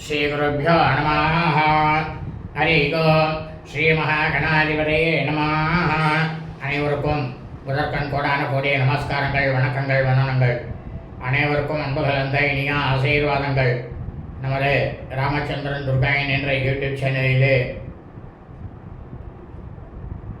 ஸ்ரீகுருப்போ நம ஹரிகோ ஸ்ரீமகாகணாதிபதே நம அனைவருக்கும் முதற்கண் கோடான கோடிய நமஸ்காரங்கள் வணக்கங்கள் வந்தனங்கள். அனைவருக்கும் அன்பு கலந்த இனிய ஆசீர்வாதங்கள். நமது ராமச்சந்திரன் துர்காயன் என்ற யூடியூப் சேனலிலே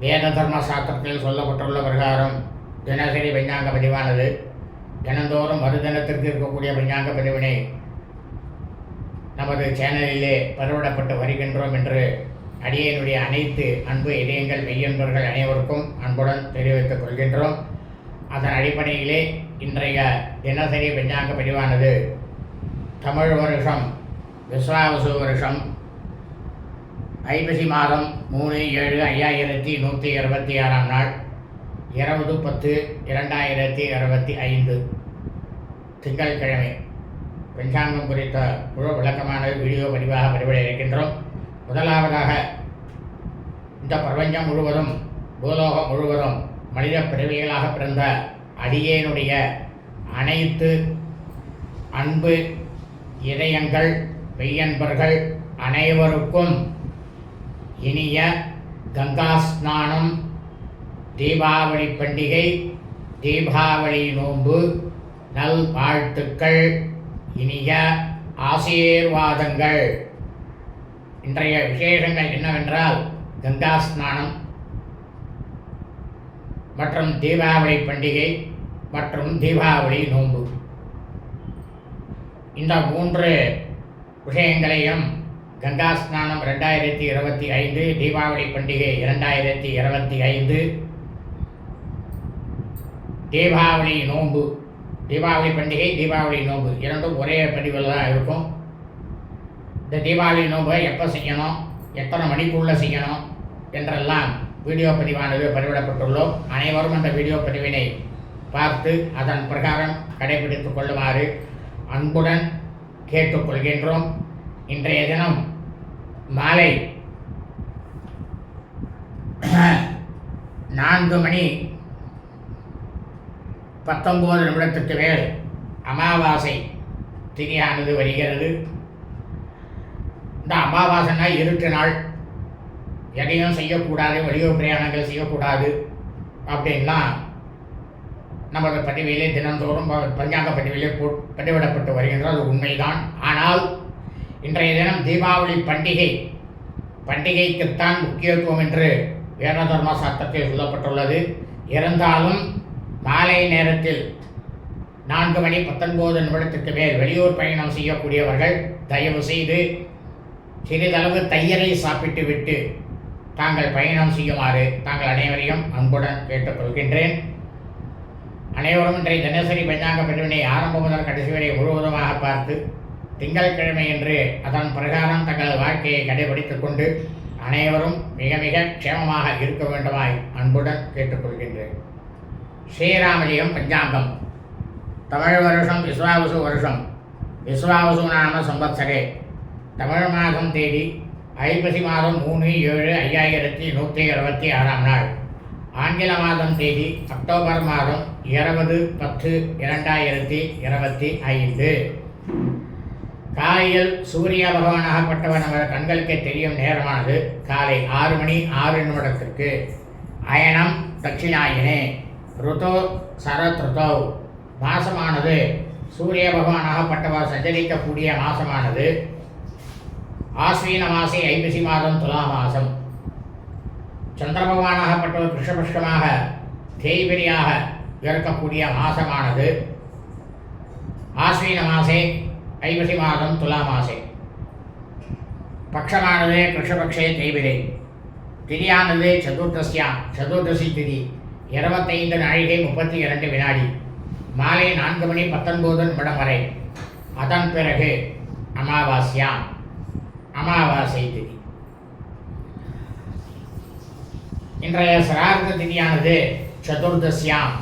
வேத தர்ம சாஸ்திரத்தில் சொல்லப்பட்டுள்ள பிரகாரம் தினசரி பஞ்சாங்க பதிவானது. தினந்தோறும் மறுதினத்திற்கு இருக்கக்கூடிய விஞ்ஞாங்க பதிவினை நமது சேனலிலே பரவிடப்பட்டு வருகின்றோம் என்று அடியனுடைய அனைத்து அன்பு இதயங்கள் மெய்யன்பர்கள் அனைவருக்கும் அன்புடன் தெரிவித்துக் கொள்கின்றோம். அதன் அடிப்படையிலே இன்றைய தினசரி பெஞ்சாங்க பதிவானது தமிழ் வருஷம் விஸ்வாவசு வருஷம் ஐப்பசி மாதம் மூணு ஏழு ஐயாயிரத்தி நூற்றி இருபத்தி ஆறாம் நாள் இருபது பத்து இரண்டாயிரத்தி அறுபத்தி ஐந்து திங்கட்கிழமை பஞ்சாங்கம் குறித்த முழு விளக்கமான வீடியோ பதிவாக பதிவிட இருக்கின்றோம் முதலாவதாக இந்த பிரபஞ்சம் முழுவதும் பூலோகம் முழுவதும் மனித பிறவிகளாக பிறந்த அடியேனுடைய அனைத்து அன்பு இதயங்கள் மெய்யன்பர்கள் அனைவருக்கும் இனிய கங்கா ஸ்நானம் தீபாவளி பண்டிகை தீபாவளி நோன்பு நல் வாழ்த்துக்கள் இனிய ஆசீர்வாதங்கள். இன்றைய விசேஷங்கள் என்னவென்றால் கங்கா ஸ்நானம் மற்றும் தீபாவளி பண்டிகை மற்றும் தீபாவளி நோன்பு. இந்த மூன்று விஷயங்களையும் கங்கா ஸ்நானம் ரெண்டாயிரத்தி இருபத்தி ஐந்து தீபாவளி பண்டிகை இரண்டாயிரத்தி இருபத்தி ஐந்து தீபாவளி நோன்பு தீபாவளி பண்டிகை தீபாவளி நோன்பு. இரண்டும் ஒரே பதிவில் தான் இருக்கும். இந்த தீபாவளி நோன்பை எப்போ செய்யணும் எத்தனை மணிக்குள்ளே செய்யணும் என்றெல்லாம் வீடியோ பதிவானது பதிவிடப்பட்டுள்ளோம். அனைவரும் அந்த வீடியோ பதிவினை பார்த்து அதன் பிரகாரம் கடைபிடித்து கொள்ளுமாறு அன்புடன் கேட்டுக்கொள்கின்றோம். இன்றைய தினம் மாலை நான்கு மணி பத்தொம்போது நிமிடத்துக்கு மேல் அமாவாசை திதியானது வருகிறது. இந்த அமாவாசைனா இருட்டு நாள். எதையும் செய்யக்கூடாது வெளியூர் பிரயாணங்கள் செய்யக்கூடாது அப்படின்லாம் நமது பதிவிலே தினந்தோறும் பஞ்சாங்க பதிவிலே போ- பதிவிடப்பட்டு வருகின்றது அது உண்மைதான். ஆனால் இன்றைய தினம் தீபாவளி பண்டிகை பண்டிகைக்குத்தான் முக்கியத்துவம் என்று வேத தர்ம சட்டத்தில் சொல்லப்பட்டுள்ளது. இருந்தாலும் மாலை நேரத்தில் நான்கு மணி பத்தொன்பது நிமிடத்துக்கு மேல் வெளியூர் பயணம் செய்யக்கூடியவர்கள் தயவு செய்து சிறிதளவு தையலை சாப்பிட்டு விட்டு தாங்கள் பயணம் செய்யுமாறு தாங்கள் அனைவரையும் அன்புடன் கேட்டுக்கொள்கின்றேன். அனைவரும் இன்றைய தினசரி பஞ்சாங்க பிரிவினை ஆரம்பம் முதல் கடைசி வரை முழுவதுமாக பார்த்து திங்கட்கிழமை என்று அதன் பிரகாரம் தங்கள் வாழ்க்கையை கடைபிடித்துக் கொண்டு அனைவரும் மிக மிக க்ஷேமமாக இருக்க வேண்டுமாய் அன்புடன் கேட்டுக்கொள்கின்றேன். ஸ்ரீராமலியம் பஞ்சாங்கம். தமிழ் வருஷம் விஸ்வாவசு வருஷம். விஸ்வாவசு நாம சம்பத்சரே தமிழ் மாதம் தேதி ஐப்பசி மாதம் மூணு ஏழு ஐயாயிரத்தி நூற்றி இருபத்தி ஆறாம் நாள். ஆங்கில மாதம் தேதி அக்டோபர் மாதம் இருபது பத்து இரண்டாயிரத்தி இருபத்தி ஐந்து. காலையில் சூரிய பகவானாகப்பட்டவர் நமது கண்களுக்கு தெரியும் நேரமானது காலை ஆறு மணி ஆறு நிமிடத்திற்கு. அயனம் தட்சிணாயனே. ருதோ சரத் ருதோ மாசமானது. சூரிய பகவானாகப்பட்டவர் சஞ்சரிக்கக்கூடிய மாசமானது. ஆஸ்வீன மாசே ஐப்பசி மாதம் துலா மாசம். சந்திர பகவானாகப்பட்டவர் கிருஷ்ணபட்சமாக தேய்பெரியாக இருக்கக்கூடிய மாசமானது. ஆஸ்வீன மாசே ஐப்பசி மாதம் துலா மாசே பக்ஷமானது கிருஷ்ணபக்ஷே தேய்பிரை. திதியானது சதுர்தசியாம் சதுர்தசி திதி. இருபத்தைந்து நாழிகை முப்பத்தி இரண்டு வினாடி. மாலை நான்கு மணி பத்தொன்பது நிமிடம் வரை. அதன் பிறகு அமாவாசியாம் அமாவாசை திதி. இன்றைய சிரார்த்த திதியானது சதுர்தசியாம்.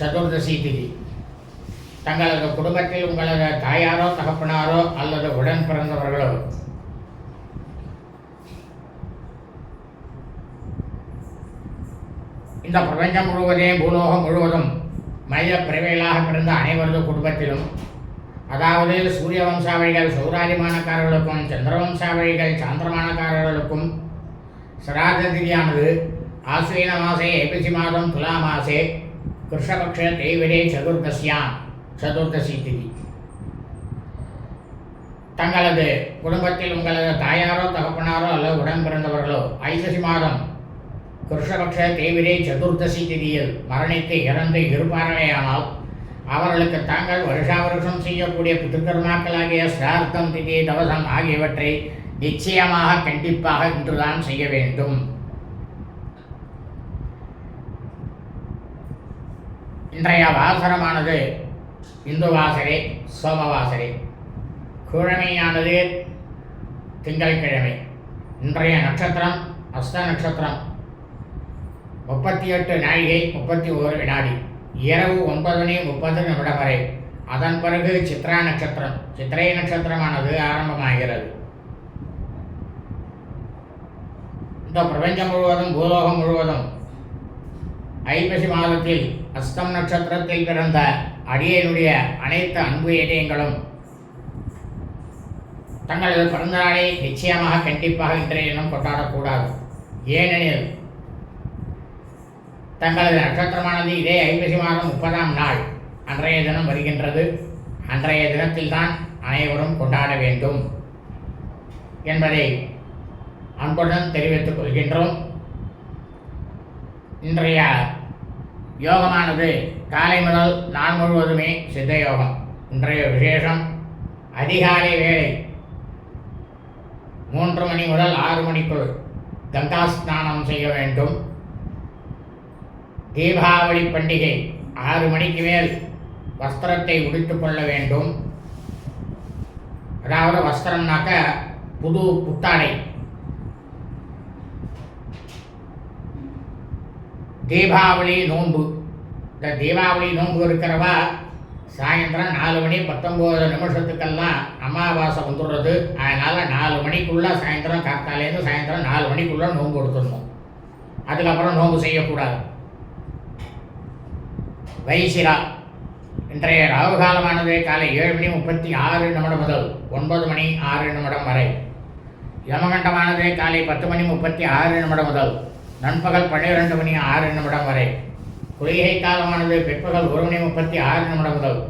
சதுர்தசி திதி. தங்களது குடும்பத்தில் உங்களது தாயாரோ தகப்பனாரோ அல்லது உடன் பிறந்தவர்களோ இந்த பிரபஞ்சம் முழுவதே பூலோகம் முழுவதும் மனித பிறவைகளாக பிறந்த அனைவரது குடும்பத்திலும் அதாவது சூரிய வம்சாவழிகள் சௌராதிமானக்காரர்களுக்கும் சந்திரவம்சாவழிகள் சாந்திரமானக்காரர்களுக்கும் சிராத திதியானது ஆஸ்வீன மாசே ஏபிசி மாதம் துலா மாசே கிருஷ்ணபக்ஷ தெய்வரே சதுர்தசியாம் சதுர்தசி திதி. தங்களது குடும்பத்தில் உங்களது தாயாரோ தகப்பனாரோ அல்லது உடன் பிறந்தவர்களோ ஐசசி மாதம் கிருஷ்ணபக்ஷ தேவிரே சதுர்தசி திதியில் மரணித்து இறந்து இருப்பார்களேயானால் அவர்களுக்கு தாங்கள் வருஷா வருஷம் செய்யக்கூடிய பிதுக்கர்மாக்களாகிய சிரார்த்தம் திதி தவசம் ஆகியவற்றை நிச்சயமாக கண்டிப்பாக இன்றுதான் செய்ய வேண்டும். இன்றைய வாசரமானது இந்து வாசரே சோமவாசரே. கிழமையானது திங்கள்கிழமை. இன்றைய நட்சத்திரம் அஸ்த நட்சத்திரம். முப்பத்தி எட்டு நாழிகை முப்பத்தி ஓரு வினாடி. இரவு ஒன்பது மணி முப்பது நிமிடம் வரை. அதன் பிறகு சித்ரா நட்சத்திரம். சித்திரை நட்சத்திரமானது ஆரம்பமாகிறது. இந்த பிரபஞ்சம் முழுவதும் பூலோகம் முழுவதும் ஐப்பசி மாதத்தில் அஸ்தம் நட்சத்திரத்தில் பிறந்த அடியனுடைய அனைத்து அன்பு இதயங்களும் தங்களது பிறந்த நாளை நிச்சயமாக கண்டிப்பாக இன்றைய தினம் கொண்டாடக்கூடாது. ஏனெனில் தங்களது நட்சத்திரமானது இதே ஐப்பசி மாதம் முப்பதாம் நாள். அன்றைய தினம் வருகின்றது. அன்றைய தினத்தில்தான் அனைவரும் கொண்டாட வேண்டும் என்பதை அன்புடன் தெரிவித்துக் கொள்கின்றோம். இன்றைய யோகமானது காலை முதல் நாள் முழுவதுமே சித்த யோகம். இன்றைய விசேஷம் அதிகாலை வேளை மூன்று மணி முதல் ஆறு மணிக்குள் கங்கா ஸ்நானம் செய்ய வேண்டும். தீபாவளி பண்டிகை ஆறு மணிக்கு மேல் வஸ்திரத்தை உடுத்து கொள்ள வேண்டும். அதாவது வஸ்திரம்னாக்க புது புத்தாடை. தீபாவளி நோன்பு. இந்த தீபாவளி நோன்பு இருக்கிறவா சாயந்தரம் நாலு மணி பத்தொம்போது நிமிஷத்துக்கெல்லாம் அமாவாசை வந்துடுறது. அதனால் நாலு மணிக்குள்ளே சாயந்தரம் காத்தாலேருந்து சாயந்தரம் நாலு மணிக்குள்ளே நோன்பு எடுத்துடணும். அதுக்கப்புறம் நோன்பு செய்யக்கூடாது. வைசிரா இன்றைய ராகு காலமானது காலை ஏழு மணி முப்பத்தி ஆறு நிமிடம் முதல் ஒன்பது மணி ஆறு நிமிடம் வரை. யமகண்டமானது காலை பத்து மணி முப்பத்தி ஆறு நிமிடம் முதல் நண்பகல் பன்னிரெண்டு மணி ஆறு நிமிடம் வரை. குளிகை காலமானது பிற்பகல் ஒரு மணி முப்பத்தி ஆறு நிமிடம் முதல்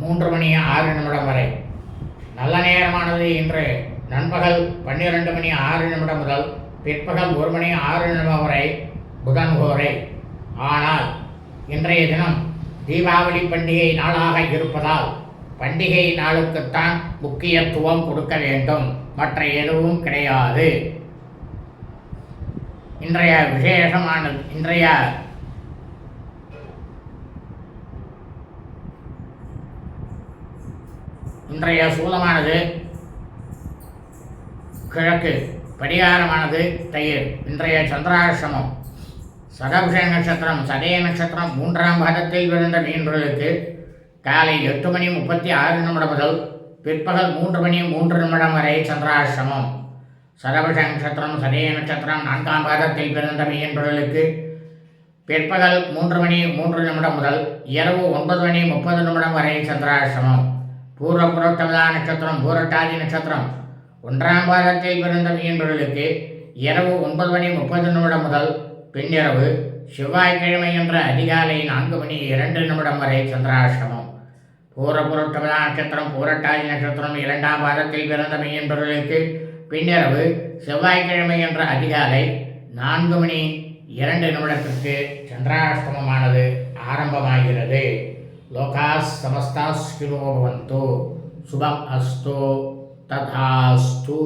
மூன்று மணி ஆறு நிமிடம் வரை. நல்ல நேரமானது இன்று நண்பகல் பன்னிரெண்டு மணி ஆறு நிமிடம் முதல் பிற்பகல் ஒரு மணி ஆறு நிமிடம் வரை புதன் கோரை. ஆனால் இன்றைய தினம் தீபாவளி பண்டிகை நாளாக இருப்பதால் பண்டிகை நாளுக்குத்தான் முக்கியத்துவம் கொடுக்க வேண்டும். மற்ற எதுவும் கிடையாது. இன்றைய விசேஷமானது இன்றைய இன்றைய சூலமானது கிழக்கு படிகாரமானது தயிர் இன்றைய சந்திராசிரமம் சதபுஷ நட்சத்திரம் சதய நட்சத்திரம் மூன்றாம் பாதத்தில் விழுந்த மீன்களுக்கு காலை எட்டு மணி முப்பத்தி ஆறு நிமிடம் முதல் பிற்பகல் மூன்று மணி மூன்று நிமிடம் வரை சந்திராசிரமம். சதபுஷ நட்சத்திரம் சதய நட்சத்திரம் நான்காம் பாதத்தில் பிறந்த மீன்பொருளுக்கு பிற்பகல் மூன்று மணி மூன்று நிமிடம் முதல் இரவு ஒன்பது மணி முப்பது நிமிடம் வரை சந்திராசிரமம். பூர்வ புரோட்டமதா நட்சத்திரம் பூரட்டாதி நட்சத்திரம் ஒன்றாம் பாதத்தில் பிறந்த மீன்பொருளுக்கு இரவு ஒன்பது மணி முப்பது நிமிடம் முதல் பின்னிரவு செவ்வாய்க்கிழமை என்ற அதிகாலை நான்கு மணி இரண்டு நிமிடம் வரை சந்திராஷ்டமம். பூர புரட்டமதா நட்சத்திரம் பூரட்டாதி நட்சத்திரம் இரண்டாம் பாதத்தில் பிறந்த மெய்யன்பர்களுக்கு பின்னிரவு செவ்வாய்க்கிழமை என்ற அதிகாலை நான்கு மணி இரண்டு நிமிடத்திற்கு சந்திராஷ்டமமானது ஆரம்பமாகிறது. லோகாஸ் சமஸ்தாஸ் கிலோபவந்தோ சுபம் அஸ்தோ. ததாஸ்தூ.